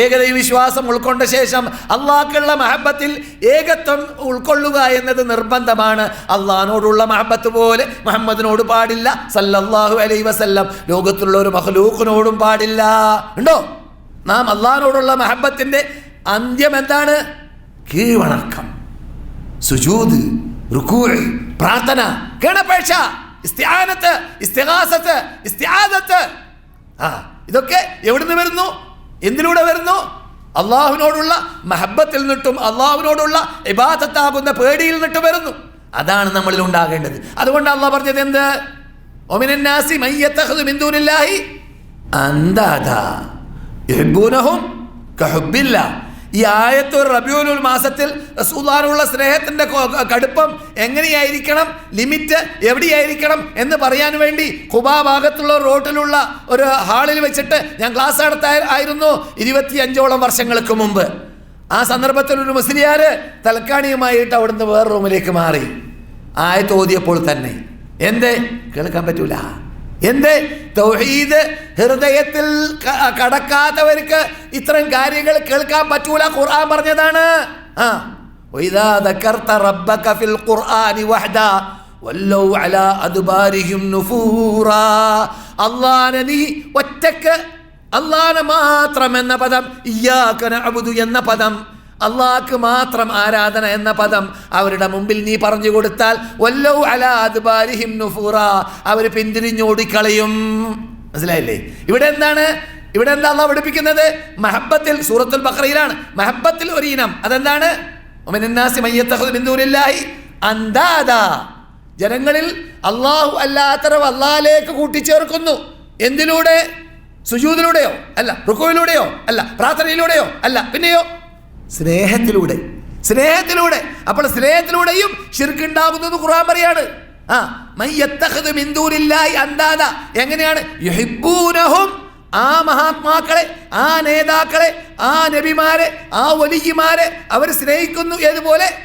ഏകദൈവ വിശ്വാസം ഉൾക്കൊണ്ട ശേഷം അള്ളാഹ്ക്കുള്ള മഹബത്തിൽ ഏകത്വം ഉൾക്കൊള്ളുക എന്നത് നിർബന്ധമാണ്. അള്ളഹാനോടുള്ള മഹബത്ത് പോലെ മുഹമ്മദിനോട് പാടില്ല സല്ലല്ലാഹു അലൈ വസല്ലം. ലോകത്തുള്ള ഒരു മഹ്ലൂഖിനോടും പാടില്ല. ഉണ്ടോ? നാം അള്ളഹാനോടുള്ള മഹബത്തിന്റെ അന്ത്യം എന്താണ്? കീഴ്വണക്കം സുജൂത് പ്രാർത്ഥന കേണപേക്ഷ ഇസ്തിആനത്ത് ഇസ്തിഹാസത്ത് ഇസ്തിആദത്ത് ആ ഇതൊക്കെ എവിടുന്ന് വരുന്നു? എന്തിലൂടെ വരുന്നു? അള്ളാഹുവിനോടുള്ള മഹബത്തിൽ നിന്നിട്ടും അള്ളാഹുവിനോടുള്ള ഇബാദത്താകുന്ന പേടിയിൽ നിന്നിട്ട് വരുന്നു. അതാണ് നമ്മളിൽ ഉണ്ടാകേണ്ടത്. അതുകൊണ്ട് അള്ളാഹ് പറഞ്ഞത് എന്ത്? ഒമിനാസി മയ്യത്തഹദു മിന്ദൂനില്ലാഹി അന്താദാ ഈ ആയത്ത് റബിയുൽ മാസത്തിൽ റസൂദാനുള്ള സ്നേഹത്തിന്റെ കടുപ്പം എങ്ങനെയായിരിക്കണം? ലിമിറ്റ് എവിടെയായിരിക്കണം? എന്ന് പറയാൻ വേണ്ടി കുബാ ഭാഗത്തുള്ള റോട്ടിലുള്ള ഒരു ഹാളിൽ വെച്ചിട്ട് ഞാൻ ക്ലാസ് നടത്ത ആയിരുന്നു ഇരുപത്തിയഞ്ചോളം വർഷങ്ങൾക്ക് മുമ്പ്. ആ സന്ദർഭത്തിൽ ഒരു മുസ്ലിയാര് തൽക്കാണിയുമായിട്ട് അവിടുന്ന് വേറെ റൂമിലേക്ക് മാറി. ആയത്ത് ഓതിയപ്പോൾ തന്നെ. എന്തേ? കേൾക്കാൻ പറ്റൂല. എന്ത് തൗഹീദ് ഹൃദയത്തിൽ ക- കടക്കാത്തവർക്ക് ഇത്തരം കാര്യങ്ങൾ കേൾക്കാൻ പറ്റൂല ഖുർആൻ പറഞ്ഞതാണ് ആ وإذا ذكرت ربك في القرآن وحده ولوا على أدبارهم نفورا അള്ളാനെ നീ ഒറ്റക്ക് അള്ളാനെ മാത്രം എന്ന പദം ഇയ്യാക്കന അബുദു എന്ന പദം അള്ളാഹ്ക്ക് മാത്രം ആരാധന എന്ന പദം അവരുടെ മുമ്പിൽ നീ പറഞ്ഞു കൊടുത്താൽ നുഫൂറ. അവർ പിന്തിരിഞ്ഞോടിക്കളയും. മനസ്സിലായില്ലേ? ഇവിടെ എന്താണ്? ഇവിടെ എന്താ അള്ളാഹ് പഠിപ്പിക്കുന്നത്? മഹബത്തിൽ സൂറത്തുൽ ബക്രയിലാണ് മഹബത്തിൽ ഒരു ഇനം. അതെന്താണ്? ജനങ്ങളിൽ അള്ളാഹു അല്ലാത്തവർ അള്ളാഹിലേക്ക് കൂട്ടിച്ചേർക്കുന്നു. എന്തിലൂടെ? സുജൂദിലൂടെയോ അല്ല റുക്കുവിലൂടെയോ? അല്ല പ്രാർത്ഥനയിലൂടെയോ? അല്ല പിന്നെയോ? സ്നേഹത്തിലൂടെ. സ്നേഹത്തിലൂടെ. അപ്പോൾ സ്നേഹത്തിലൂടെയും ശിർക്കുണ്ടാകുന്നത് ഖുറാൻ പറയാണ്. ആ അന്താദ എങ്ങനെയാണ്? ആ മഹാത്മാക്കളെ ആ നേതാക്കളെ ആ നബിമാരെ ആ വലിയമാരെ അവർ സ്നേഹിക്കുന്നു ഏതുപോലെ?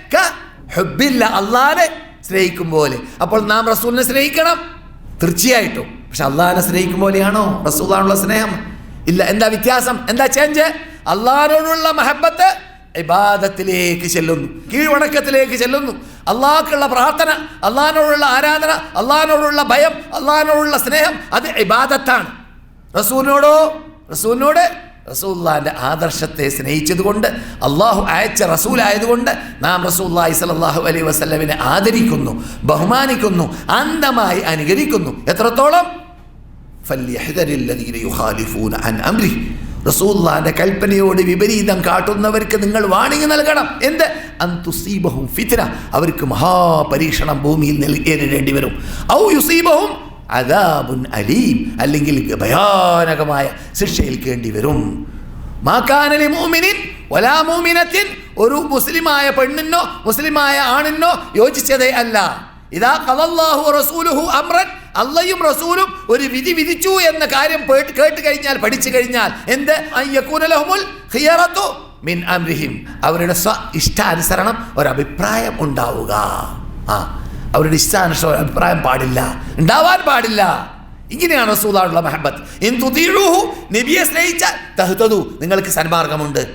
അള്ളാനെ സ്നേഹിക്കും പോലെ. അപ്പോൾ നാം റസൂലിനെ സ്നേഹിക്കണം. തീർച്ചയായിട്ടും. പക്ഷെ അള്ളാഹിനെ സ്നേഹിക്കും പോലെയാണോ? റസൂലാണുള്ള സ്നേഹം. ഇല്ല എന്താ വ്യത്യാസം? എന്താ ചേഞ്ച് അള്ളാഹിനോടുള്ള മഹബത്ത് ഇബാദത്തിലേക്ക് ചെല്ലുന്നു. കീഴ്വണക്കത്തിലേക്ക് ചെല്ലുന്നു. അള്ളാഹ്ക്കുള്ള പ്രാർത്ഥന അള്ളഹാനോടുള്ള ആരാധന അള്ളഹാനോടുള്ള ഭയം അള്ളഹാനോടുള്ള സ്നേഹം അത് ഇബാദത്താണ്. റസൂലിനോടോ റസൂലിനോട് റസൂല്ലാന്റെ ആദർശത്തെ സ്നേഹിച്ചതുകൊണ്ട് അള്ളാഹു അയച്ച റസൂലായതുകൊണ്ട് നാം റസൂല്ലാഹി സലാഹു അലൈ വസ്ലമിനെ ആദരിക്കുന്നു ബഹുമാനിക്കുന്നു അന്ധമായി അനുകരിക്കുന്നു. എത്രത്തോളം? അൻ അംരി റസൂല്ലാന്റെ കൽപ്പനയോട് വിപരീതം കാട്ടുന്നവർക്ക് നിങ്ങൾ വാണിംഗ് നൽകണം. എന്ത്? അന്തുസീബഹും ഫിത്ന. അവർക്ക് മഹാപരീക്ഷണം ഭൂമിയിൽ നൽകേണ്ടി വരും. ഔ യുസീബഹും അദാബുൻ അലീം. അല്ലെങ്കിൽ ഭയാനകമായ ശിക്ഷ ഏൽക്കേണ്ടി വരും മാക്കാനലി മൂമിനിൻ ഒലാ മൂമിനത്തിൻ ഒരു മുസ്ലിമായ പെണ്ണിനോ മുസ്ലിമായ ആണിനോ യോജിച്ചതേ അല്ല. ഇതാ ഖലല്ലാഹു റസൂലുഹു അമ്രൻ അള്ളയും റസൂലും ഒരു വിധി വിധിച്ചു എന്ന കാര്യം കേട്ട് കഴിഞ്ഞാൽ പഠിച്ചു കഴിഞ്ഞാൽ എന്ത്? ഖിയറത്തു മിൻ അംരിഹിം. അവരുടെ സ്വ ഇഷ്ടാനുസരണം ഒരഭിപ്രായം ഉണ്ടാവുക. ആ അവരുടെ ഇഷ്ടാനുസരണം അഭിപ്രായം പാടില്ല. ഉണ്ടാവാൻ പാടില്ല. ഇങ്ങനെയാണ് റസൂലുള്ള മഹബത്ത് നബിയെ സ്നേഹിച്ചാൽ നിങ്ങൾക്ക് സന്മാർഗമുണ്ട്.